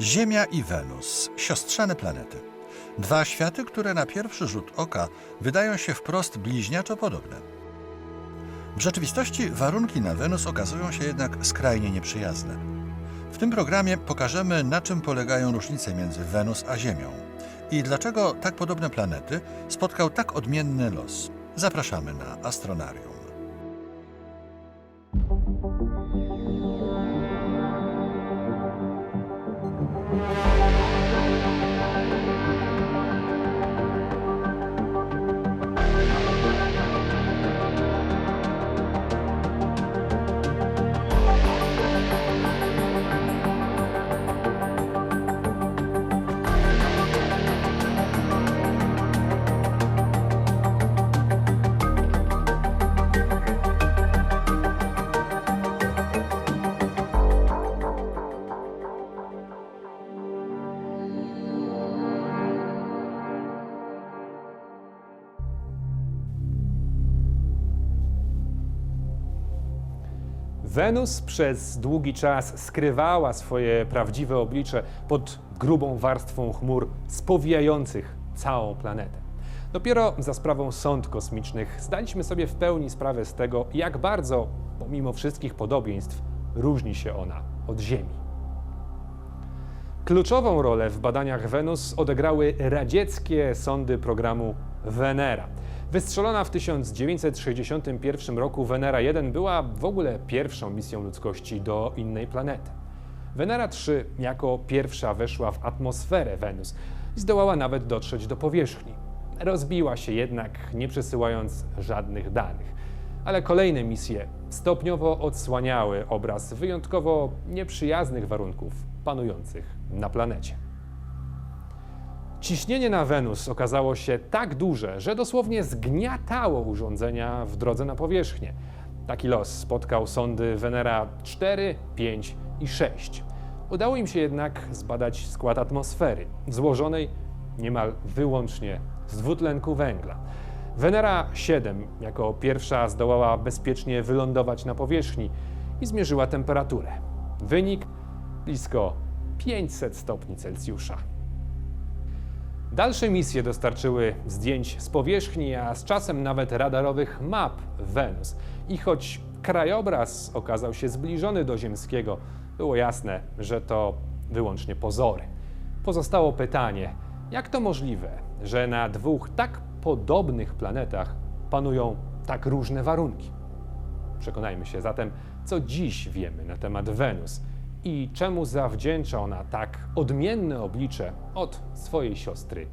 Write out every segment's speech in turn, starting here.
Ziemia i Wenus, siostrzane planety. Dwa światy, które na pierwszy rzut oka wydają się wprost bliźniaczo podobne. W rzeczywistości warunki na Wenus okazują się jednak skrajnie nieprzyjazne. W tym programie pokażemy, na czym polegają różnice między Wenus a Ziemią i dlaczego tak podobne planety spotkał tak odmienny los. Zapraszamy na Astronarium. Wenus przez długi czas skrywała swoje prawdziwe oblicze pod grubą warstwą chmur spowijających całą planetę. Dopiero za sprawą sond kosmicznych zdaliśmy sobie w pełni sprawę z tego, jak bardzo, pomimo wszystkich podobieństw, różni się ona od Ziemi. Kluczową rolę w badaniach Wenus odegrały radzieckie sondy programu Venera. Wystrzelona w 1961 roku Venera 1 była w ogóle pierwszą misją ludzkości do innej planety. Venera 3 jako pierwsza weszła w atmosferę Wenus i zdołała nawet dotrzeć do powierzchni. Rozbiła się jednak, nie przesyłając żadnych danych. Ale kolejne misje stopniowo odsłaniały obraz wyjątkowo nieprzyjaznych warunków panujących na planecie. Ciśnienie na Wenus okazało się tak duże, że dosłownie zgniatało urządzenia w drodze na powierzchnię. Taki los spotkał sondy Venera 4, 5 i 6. Udało im się jednak zbadać skład atmosfery, złożonej niemal wyłącznie z dwutlenku węgla. Venera 7 jako pierwsza zdołała bezpiecznie wylądować na powierzchni i zmierzyła temperaturę. Wynik blisko 500 stopni Celsjusza. Dalsze misje dostarczyły zdjęć z powierzchni, a z czasem nawet radarowych map Wenus. I choć krajobraz okazał się zbliżony do ziemskiego, było jasne, że to wyłącznie pozory. Pozostało pytanie, jak to możliwe, że na dwóch tak podobnych planetach panują tak różne warunki? Przekonajmy się zatem, co dziś wiemy na temat Wenus i czemu zawdzięcza ona tak odmienne oblicze od swojej siostry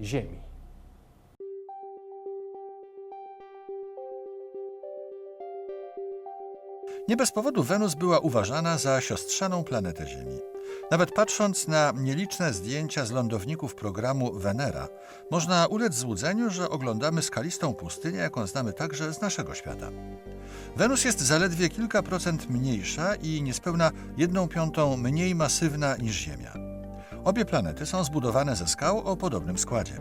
Ziemi. Nie bez powodu Wenus była uważana za siostrzaną planetę Ziemi. Nawet patrząc na nieliczne zdjęcia z lądowników programu Venera, można ulec złudzeniu, że oglądamy skalistą pustynię, jaką znamy także z naszego świata. Wenus jest zaledwie kilka procent mniejsza i niespełna jedną piątą mniej masywna niż Ziemia. Obie planety są zbudowane ze skał o podobnym składzie.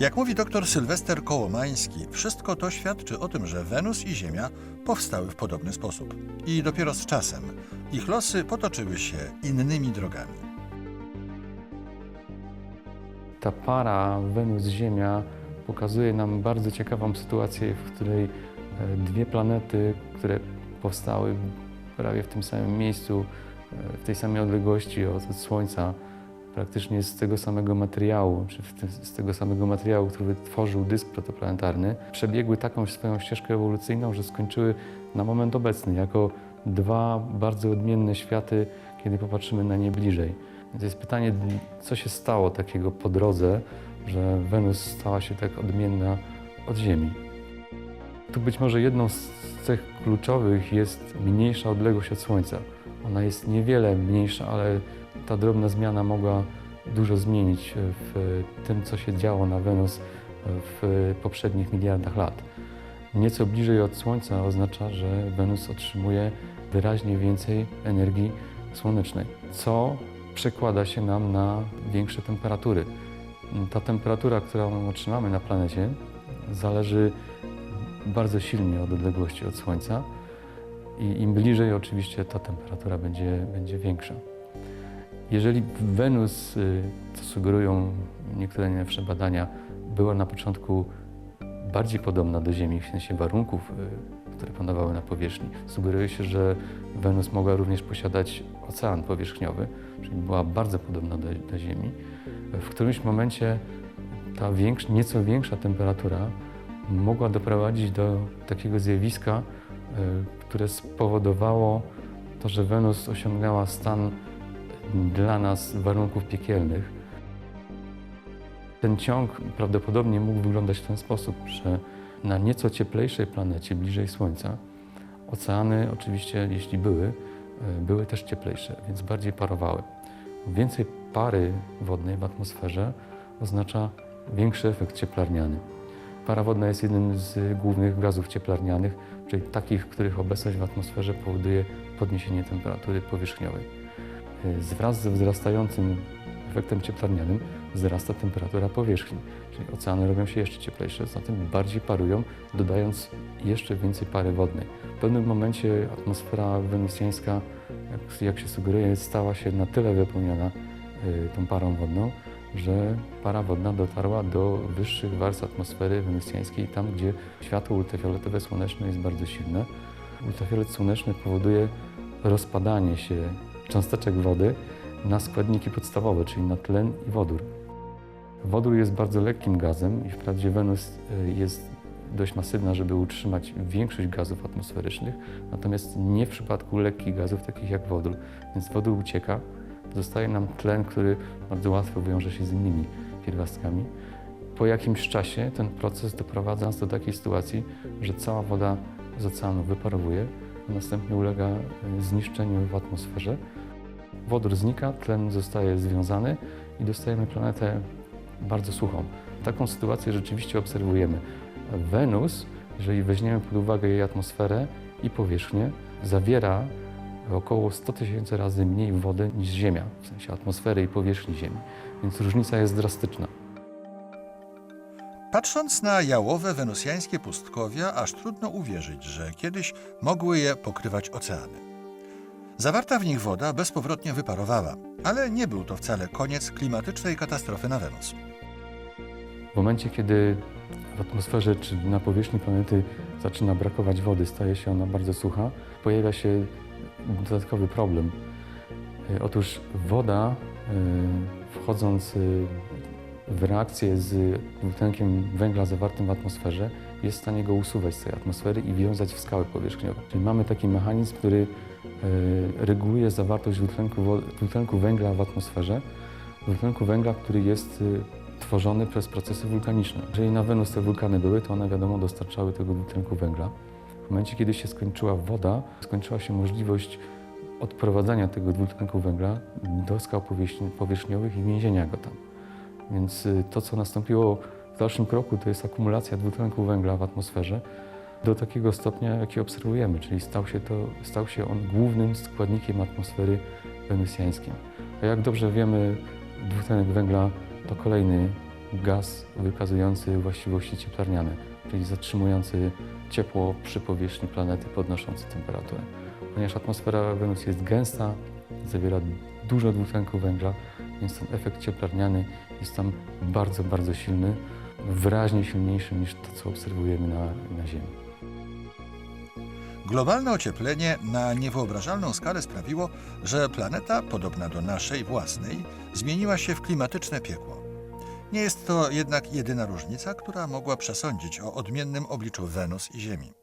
Jak mówi dr Sylwester Kołomański, wszystko to świadczy o tym, że Wenus i Ziemia powstały w podobny sposób. I dopiero z czasem ich losy potoczyły się innymi drogami. Ta para Wenus-Ziemia pokazuje nam bardzo ciekawą sytuację, w której e, dwie planety, które powstały prawie w tym samym miejscu, e, w tej samej odległości od, od Słońca, praktycznie z tego samego materiału, czy z tego samego materiału, który tworzył dysk protoplanetarny, przebiegły taką swoją ścieżkę ewolucyjną, że skończyły na moment obecny jako dwa bardzo odmienne światy, kiedy popatrzymy na nie bliżej. To jest pytanie, co się stało takiego po drodze, że Wenus stała się tak odmienna od Ziemi. Tu być może jedną z cech kluczowych jest mniejsza odległość od Słońca. Ona jest niewiele mniejsza, ale ta drobna zmiana mogła dużo zmienić w tym, co się działo na Wenus w poprzednich miliardach lat. Nieco bliżej od Słońca oznacza, że Wenus otrzymuje wyraźnie więcej energii słonecznej, co przekłada się nam na większe temperatury. Ta temperatura, którą otrzymamy na planecie, zależy bardzo silnie od odległości od Słońca i im bliżej oczywiście ta temperatura będzie, będzie większa. Jeżeli Wenus, y, co sugerują niektóre najnowsze badania, była na początku bardziej podobna do Ziemi w sensie warunków, y, które panowały na powierzchni, sugeruje się, że Wenus mogła również posiadać ocean powierzchniowy, czyli była bardzo podobna do, do Ziemi. W którymś momencie ta nieco większa temperatura mogła doprowadzić do takiego zjawiska, y, które spowodowało to, że Wenus osiągnęła stan dla nas warunków piekielnych. Ten ciąg prawdopodobnie mógł wyglądać w ten sposób, że na nieco cieplejszej planecie, bliżej Słońca, oceany oczywiście, jeśli były, y, były też cieplejsze, więc bardziej parowały. Więcej pary wodnej w atmosferze oznacza większy efekt cieplarniany. Para wodna jest jednym z głównych gazów cieplarnianych, czyli takich, których obecność w atmosferze powoduje podniesienie temperatury powierzchniowej. Y, Wraz ze wzrastającym efektem cieplarnianym wzrasta temperatura powierzchni, czyli oceany robią się jeszcze cieplejsze, zatem bardziej parują, dodając jeszcze więcej pary wodnej. W pewnym momencie atmosfera wenusjańska, jak, się sugeruje, stała się na tyle wypełniona y, tą parą wodną, że para wodna dotarła do wyższych warstw atmosfery wenusjańskiej, tam gdzie światło ultrafioletowe słoneczne jest bardzo silne. Ultrafiolet słoneczny powoduje rozpadanie się cząsteczek wody na składniki podstawowe, czyli na tlen i wodór. Wodór jest bardzo lekkim gazem i wprawdzie Wenus y, jest dość masywna, żeby utrzymać większość gazów atmosferycznych, natomiast nie w przypadku lekkich gazów, takich jak wodór. Więc wodór ucieka, zostaje nam tlen, który bardzo łatwo wiąże się z innymi pierwiastkami. Po jakimś czasie ten proces doprowadza nas do takiej sytuacji, że cała woda z oceanu wyparowuje, a następnie ulega y, zniszczeniu w atmosferze. Wodór znika, tlen zostaje związany i dostajemy planetę bardzo suchą. Taką sytuację rzeczywiście obserwujemy. Wenus, jeżeli weźmiemy pod uwagę jej atmosferę i powierzchnię, zawiera około 100 tysięcy razy mniej wody niż Ziemia, w sensie atmosfery i powierzchni Ziemi, więc różnica jest drastyczna. Patrząc na jałowe wenusjańskie pustkowia, aż trudno uwierzyć, że kiedyś mogły je pokrywać oceany. Zawarta w nich woda bezpowrotnie wyparowała, ale nie był to wcale koniec klimatycznej katastrofy na Wenus. W momencie, kiedy w atmosferze czy na powierzchni planety zaczyna brakować wody, staje się ona bardzo sucha, pojawia się dodatkowy problem. E, Otóż woda, e, wchodząc e, w reakcję z dwutlenkiem węgla zawartym w atmosferze, jest w stanie go usuwać z tej atmosfery i wiązać w skały powierzchniowe. Czyli mamy taki mechanizm, który e, reguluje zawartość dwutlenku, dwutlenku węgla w atmosferze, dwutlenku węgla, który jest e, tworzony przez procesy wulkaniczne. Jeżeli na Wenus te wulkany były, to one wiadomo dostarczały tego dwutlenku węgla. W momencie, kiedy się skończyła woda, skończyła się możliwość odprowadzania tego dwutlenku węgla do skał powierzchni- powierzchniowych i więzienia go tam. Więc y, to, co nastąpiło dalszym kroku, to jest akumulacja dwutlenku węgla w atmosferze do takiego stopnia, jaki obserwujemy, czyli stał się, to, stał się on głównym składnikiem atmosfery wenusjańskiej. A jak dobrze wiemy, dwutlenek węgla to kolejny gaz wykazujący właściwości cieplarniane, czyli zatrzymujący ciepło przy powierzchni planety, podnoszący temperaturę. Ponieważ atmosfera Wenus jest gęsta, zawiera dużo dwutlenku węgla, więc ten efekt cieplarniany jest tam bardzo, bardzo silny, wyraźnie silniejszy niż to, co obserwujemy na, na Ziemi. Globalne ocieplenie na niewyobrażalną skalę sprawiło, że planeta, podobna do naszej własnej, zmieniła się w klimatyczne piekło. Nie jest to jednak jedyna różnica, która mogła przesądzić o odmiennym obliczu Wenus i Ziemi.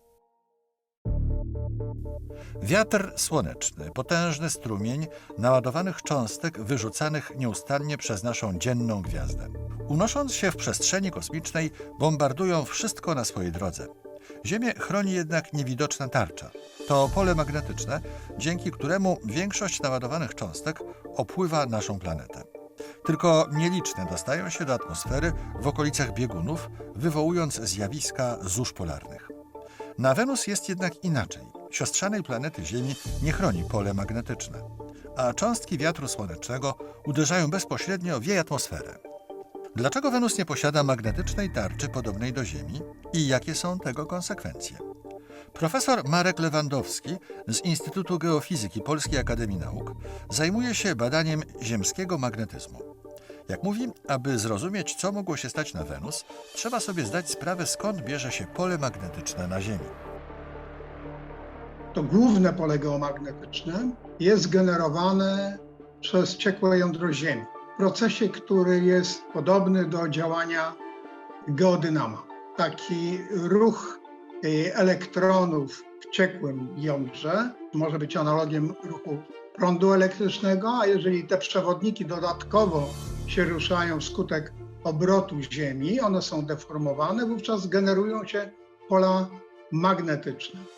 Wiatr słoneczny, potężny strumień naładowanych cząstek wyrzucanych nieustannie przez naszą dzienną gwiazdę. Unosząc się w przestrzeni kosmicznej, bombardują wszystko na swojej drodze. Ziemię chroni jednak niewidoczna tarcza. To pole magnetyczne, dzięki któremu większość naładowanych cząstek opływa naszą planetę. Tylko nieliczne dostają się do atmosfery w okolicach biegunów, wywołując zjawiska zórz polarnych. Na Wenus jest jednak inaczej. Siostrzanej planety Ziemi nie chroni pole magnetyczne, a cząstki wiatru słonecznego uderzają bezpośrednio w jej atmosferę. Dlaczego Wenus nie posiada magnetycznej tarczy podobnej do Ziemi i jakie są tego konsekwencje? Profesor Marek Lewandowski z Instytutu Geofizyki Polskiej Akademii Nauk zajmuje się badaniem ziemskiego magnetyzmu. Jak mówi, aby zrozumieć, co mogło się stać na Wenus, trzeba sobie zdać sprawę, skąd bierze się pole magnetyczne na Ziemi. To główne pole geomagnetyczne jest generowane przez ciekłe jądro Ziemi. W procesie, który jest podobny do działania geodynama. Taki ruch y, elektronów w ciekłym jądrze może być analogiem ruchu prądu elektrycznego, a jeżeli te przewodniki dodatkowo się ruszają wskutek obrotu Ziemi, one są deformowane, wówczas generują się pola magnetyczne.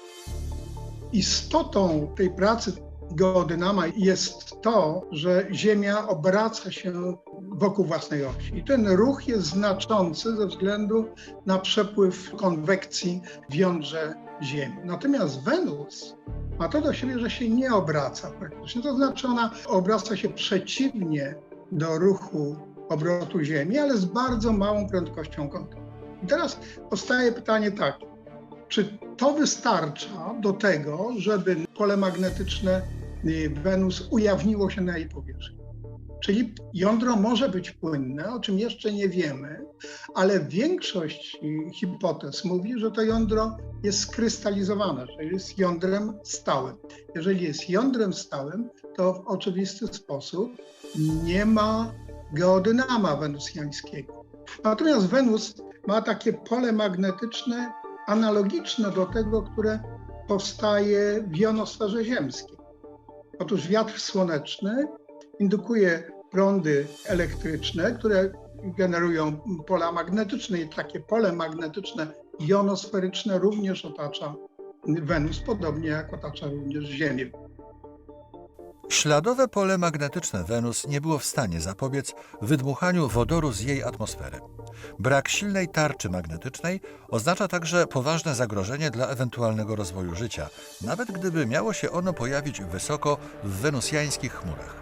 Istotą tej pracy geodynama jest to, że Ziemia obraca się wokół własnej osi. I ten ruch jest znaczący ze względu na przepływ konwekcji w jądrze Ziemi. Natomiast Wenus ma to do siebie, że się nie obraca praktycznie. To znaczy ona obraca się przeciwnie do ruchu obrotu Ziemi, ale z bardzo małą prędkością kątową. I teraz powstaje pytanie takie. Czy to wystarcza do tego, żeby pole magnetyczne y, Wenus ujawniło się na jej powierzchni? Czyli jądro może być płynne, o czym jeszcze nie wiemy, ale większość y, hipotez mówi, że to jądro jest skrystalizowane, że jest jądrem stałym. Jeżeli jest jądrem stałym, to w oczywisty sposób nie ma geodynama wenusjańskiego. Natomiast Wenus ma takie pole magnetyczne analogiczne do tego, które powstaje w jonosferze ziemskiej. Otóż wiatr słoneczny indukuje prądy elektryczne, które generują pola magnetyczne i takie pole magnetyczne jonosferyczne również otacza Wenus, podobnie jak otacza również Ziemię. Śladowe pole magnetyczne Wenus nie było w stanie zapobiec wydmuchaniu wodoru z jej atmosfery. Brak silnej tarczy magnetycznej oznacza także poważne zagrożenie dla ewentualnego rozwoju życia, nawet gdyby miało się ono pojawić wysoko w wenusjańskich chmurach.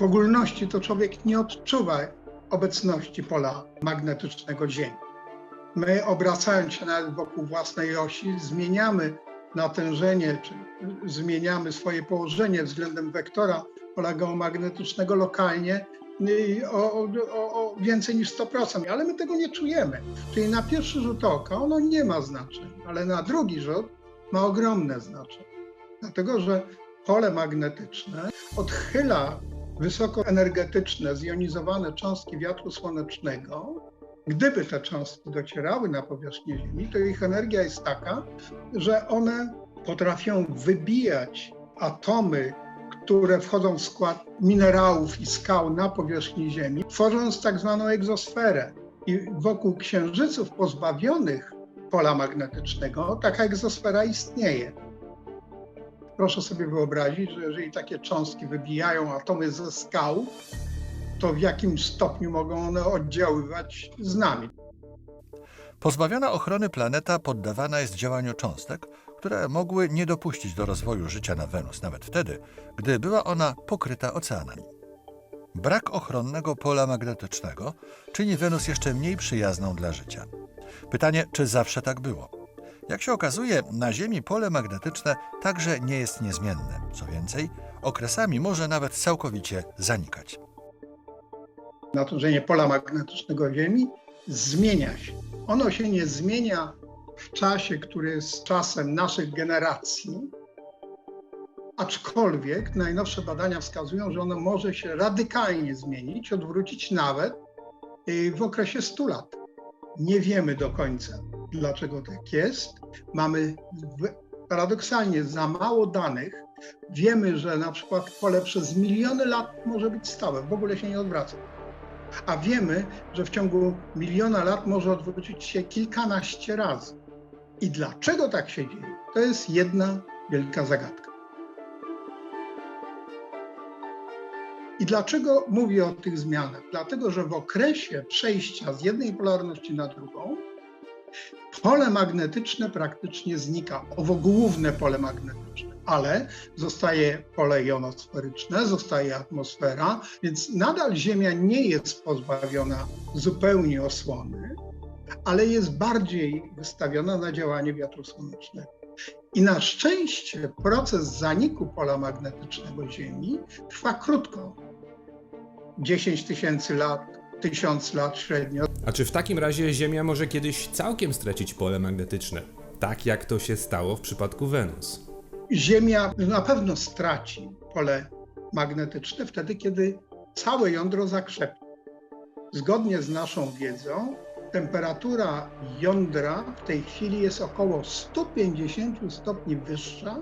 W ogólności to człowiek nie odczuwa obecności pola magnetycznego Ziemi. My, obracając się nawet wokół własnej osi, zmieniamy natężenie, czy zmieniamy swoje położenie względem wektora pola geomagnetycznego lokalnie o, o, o więcej niż 100%, ale my tego nie czujemy. Czyli na pierwszy rzut oka ono nie ma znaczenia, ale na drugi rzut ma ogromne znaczenie. Dlatego, że pole magnetyczne odchyla wysokoenergetyczne, zjonizowane cząstki wiatru słonecznego. Gdyby te cząstki docierały na powierzchnię Ziemi, to ich energia jest taka, że one potrafią wybijać atomy, które wchodzą w skład minerałów i skał na powierzchni Ziemi, tworząc tak zwaną egzosferę. I wokół księżyców pozbawionych pola magnetycznego taka egzosfera istnieje. Proszę sobie wyobrazić, że jeżeli takie cząstki wybijają atomy ze skał, to w jakim stopniu mogą one oddziaływać z nami. Pozbawiona ochrony planeta poddawana jest działaniu cząstek, które mogły nie dopuścić do rozwoju życia na Wenus, nawet wtedy, gdy była ona pokryta oceanami. Brak ochronnego pola magnetycznego czyni Wenus jeszcze mniej przyjazną dla życia. Pytanie, czy zawsze tak było? Jak się okazuje, na Ziemi pole magnetyczne także nie jest niezmienne. Co więcej, okresami może nawet całkowicie zanikać. Natężenie pola magnetycznego Ziemi zmienia się. Ono się nie zmienia w czasie, który jest czasem naszych generacji, aczkolwiek najnowsze badania wskazują, że ono może się radykalnie zmienić, odwrócić nawet y, w okresie 100 lat. Nie wiemy do końca, dlaczego tak jest. Mamy paradoksalnie za mało danych. Wiemy, że na przykład pole przez miliony lat może być stałe, w ogóle się nie odwraca. A wiemy, że w ciągu miliona lat może odwrócić się kilkanaście razy. I dlaczego tak się dzieje? To jest jedna wielka zagadka. I dlaczego mówię o tych zmianach? Dlatego, że w okresie przejścia z jednej polarności na drugą, pole magnetyczne praktycznie znika, owo główne pole magnetyczne, ale zostaje pole jonosferyczne, zostaje atmosfera, więc nadal Ziemia nie jest pozbawiona zupełnie osłony, ale jest bardziej wystawiona na działanie wiatru słonecznego. I na szczęście proces zaniku pola magnetycznego Ziemi trwa krótko. 10 tysięcy lat, 1000 lat średnio. A czy w takim razie Ziemia może kiedyś całkiem stracić pole magnetyczne? Tak jak to się stało w przypadku Wenus. Ziemia na pewno straci pole magnetyczne wtedy, kiedy całe jądro zakrzepnie. Zgodnie z naszą wiedzą, temperatura jądra w tej chwili jest około 150 stopni wyższa,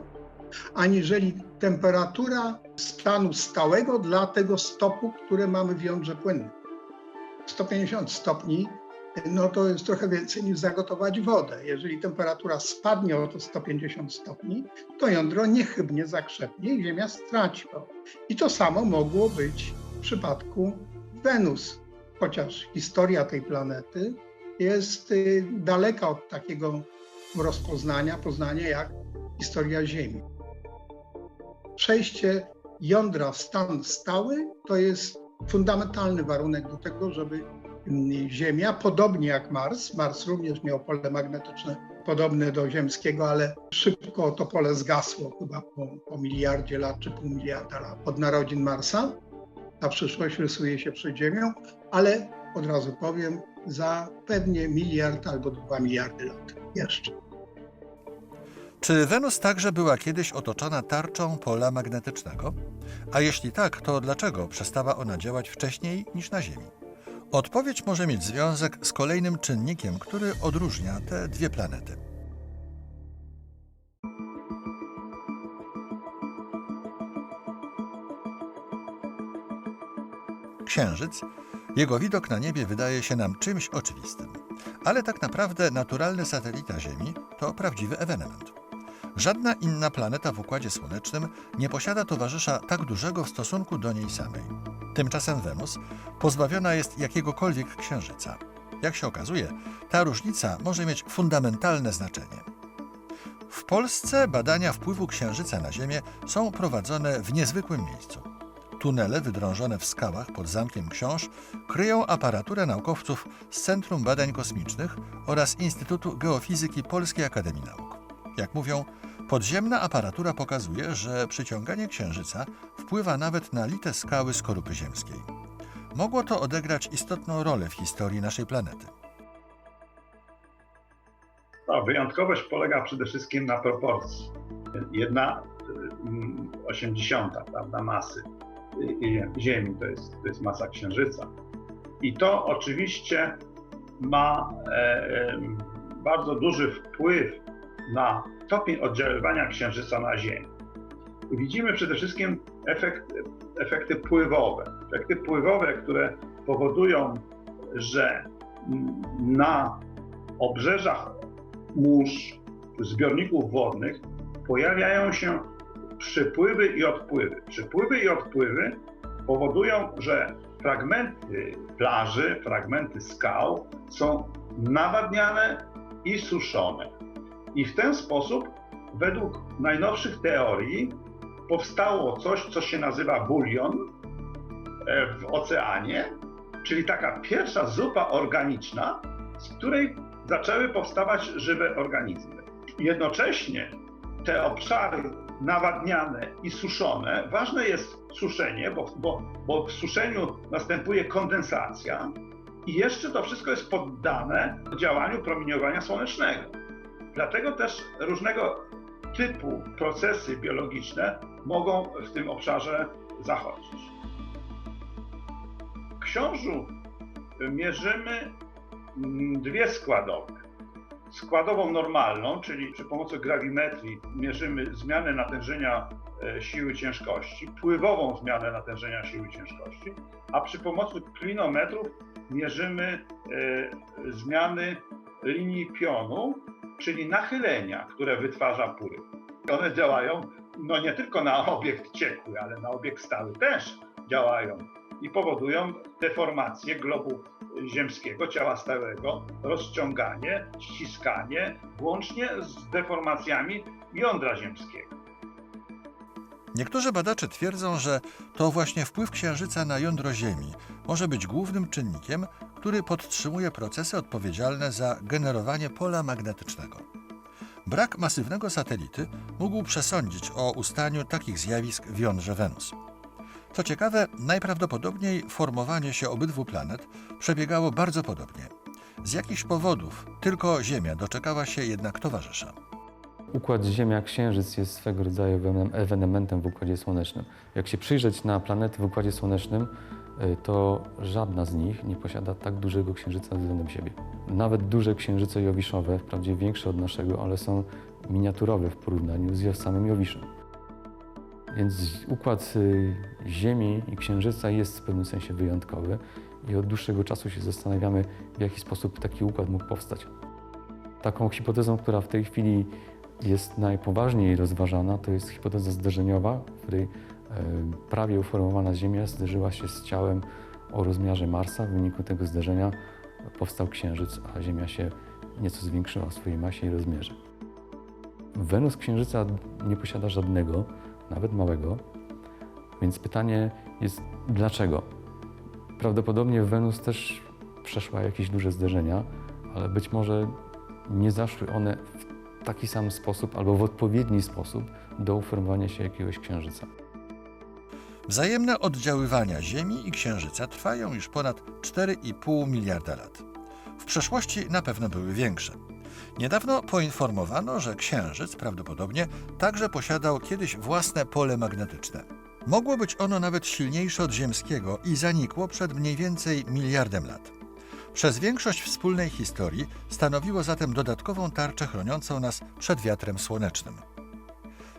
aniżeli temperatura stanu stałego dla tego stopu, które mamy w jądrze płynnym. 150 stopni no to jest trochę więcej niż zagotować wodę. Jeżeli temperatura spadnie o to 150 stopni, to jądro niechybnie zakrzepnie i Ziemia straci. I to samo mogło być w przypadku Wenus, chociaż historia tej planety jest y, daleka od takiego rozpoznania, poznania jak historia Ziemi. Przejście jądra w stan stały to jest fundamentalny warunek do tego, żeby Ziemia, podobnie jak Mars, Mars również miał pole magnetyczne podobne do ziemskiego, ale szybko to pole zgasło, chyba po, po miliardzie lat czy pół miliarda lat od narodzin Marsa. Ta przyszłość rysuje się przed Ziemią, ale od razu powiem, za pewnie miliard albo dwa miliardy lat jeszcze. Czy Wenus także była kiedyś otoczona tarczą pola magnetycznego? A jeśli tak, to dlaczego przestała ona działać wcześniej niż na Ziemi? Odpowiedź może mieć związek z kolejnym czynnikiem, który odróżnia te dwie planety. Księżyc, jego widok na niebie wydaje się nam czymś oczywistym. Ale tak naprawdę naturalny satelita Ziemi to prawdziwy ewenement. Żadna inna planeta w Układzie Słonecznym nie posiada towarzysza tak dużego w stosunku do niej samej. Tymczasem Wenus pozbawiona jest jakiegokolwiek księżyca. Jak się okazuje, ta różnica może mieć fundamentalne znaczenie. W Polsce badania wpływu księżyca na Ziemię są prowadzone w niezwykłym miejscu. Tunele wydrążone w skałach pod Zamkiem Książ kryją aparaturę naukowców z Centrum Badań Kosmicznych oraz Instytutu Geofizyki Polskiej Akademii Nauk. Jak mówią, podziemna aparatura pokazuje, że przyciąganie księżyca wpływa nawet na lite skały skorupy ziemskiej. Mogło to odegrać istotną rolę w historii naszej planety. No, wyjątkowość polega przede wszystkim na proporcji. Jedna mm, osiemdziesiąta, prawda, masy y, y, Ziemi to jest, to jest masa Księżyca. I to oczywiście ma e, bardzo duży wpływ na stopień oddziaływania Księżyca na Ziemię. Widzimy przede wszystkim efekt, efekty pływowe. Efekty pływowe, które powodują, że na obrzeżach mórz, zbiorników wodnych pojawiają się przypływy i odpływy. Przypływy i odpływy powodują, że fragmenty plaży, fragmenty skał są nawadniane i suszone. I w ten sposób, według najnowszych teorii, powstało coś, co się nazywa bulion e, w oceanie, czyli taka pierwsza zupa organiczna, z której zaczęły powstawać żywe organizmy. Jednocześnie te obszary nawadniane i suszone, ważne jest suszenie, bo, bo, bo w suszeniu następuje kondensacja i jeszcze to wszystko jest poddane działaniu promieniowania słonecznego. Dlatego też różnego typu procesy biologiczne mogą w tym obszarze zachodzić. W książu mierzymy mm, dwie składowe. Składową normalną, czyli przy pomocy grawimetrii mierzymy zmianę natężenia e, siły ciężkości, pływową zmianę natężenia siły ciężkości, a przy pomocy klinometrów mierzymy e, zmiany linii pionu, czyli nachylenia, które wytwarza pływ. One działają no nie tylko na obiekt ciekły, ale na obiekt stały też działają i powodują deformację globu ziemskiego, ciała stałego, rozciąganie, ściskanie, włącznie z deformacjami jądra ziemskiego. Niektórzy badacze twierdzą, że to właśnie wpływ Księżyca na jądro Ziemi może być głównym czynnikiem, który podtrzymuje procesy odpowiedzialne za generowanie pola magnetycznego. Brak masywnego satelity mógł przesądzić o ustaniu takich zjawisk w jądrze Wenus. Co ciekawe, najprawdopodobniej formowanie się obydwu planet przebiegało bardzo podobnie. Z jakichś powodów tylko Ziemia doczekała się jednak towarzysza. Układ Ziemia-Księżyc jest swego rodzaju ewenem- ewenementem w Układzie Słonecznym. Jak się przyjrzeć na planety w Układzie Słonecznym, to żadna z nich nie posiada tak dużego księżyca względem siebie. Nawet duże księżyce Jowiszowe, wprawdzie większe od naszego, ale są miniaturowe w porównaniu z samym Jowiszem. Więc układ y, Ziemi i Księżyca jest w pewnym sensie wyjątkowy i od dłuższego czasu się zastanawiamy, w jaki sposób taki układ mógł powstać. Taką hipotezą, która w tej chwili jest najpoważniej rozważana, to jest hipoteza zderzeniowa, w której prawie uformowana Ziemia zderzyła się z ciałem o rozmiarze Marsa. W wyniku tego zderzenia powstał Księżyc, a Ziemia się nieco zwiększyła w swojej masie i rozmiarze. Wenus Księżyca nie posiada żadnego, nawet małego, więc pytanie jest dlaczego? Prawdopodobnie Wenus też przeszła jakieś duże zderzenia, ale być może nie zaszły one w taki sam sposób albo w odpowiedni sposób do uformowania się jakiegoś księżyca. Wzajemne oddziaływania Ziemi i Księżyca trwają już ponad 4,5 miliarda lat. W przeszłości na pewno były większe. Niedawno poinformowano, że Księżyc prawdopodobnie także posiadał kiedyś własne pole magnetyczne. Mogło być ono nawet silniejsze od ziemskiego i zanikło przed mniej więcej miliardem lat. Przez większość wspólnej historii stanowiło zatem dodatkową tarczę chroniącą nas przed wiatrem słonecznym.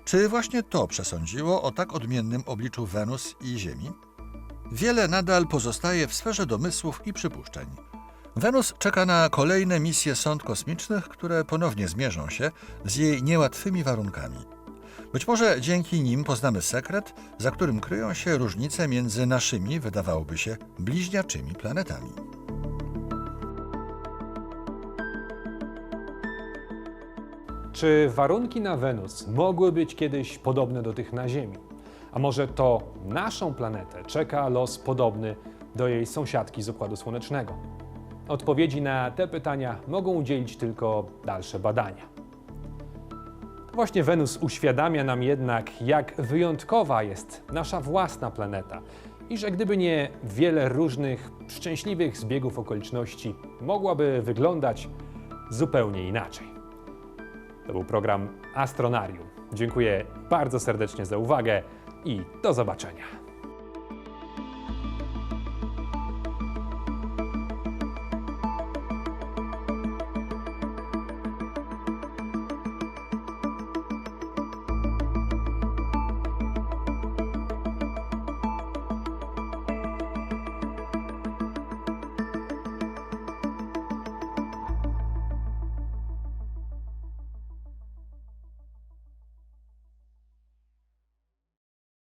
Czy właśnie to przesądziło o tak odmiennym obliczu Wenus i Ziemi? Wiele nadal pozostaje w sferze domysłów i przypuszczeń. Wenus czeka na kolejne misje sond kosmicznych, które ponownie zmierzą się z jej niełatwymi warunkami. Być może dzięki nim poznamy sekret, za którym kryją się różnice między naszymi, wydawałoby się, bliźniaczymi planetami. Czy warunki na Wenus mogły być kiedyś podobne do tych na Ziemi? A może to naszą planetę czeka los podobny do jej sąsiadki z Układu Słonecznego? Odpowiedzi na te pytania mogą udzielić tylko dalsze badania. Właśnie Wenus uświadamia nam jednak, jak wyjątkowa jest nasza własna planeta i że gdyby nie wiele różnych szczęśliwych zbiegów okoliczności, mogłaby wyglądać zupełnie inaczej. To był program Astronarium. Dziękuję bardzo serdecznie za uwagę i do zobaczenia.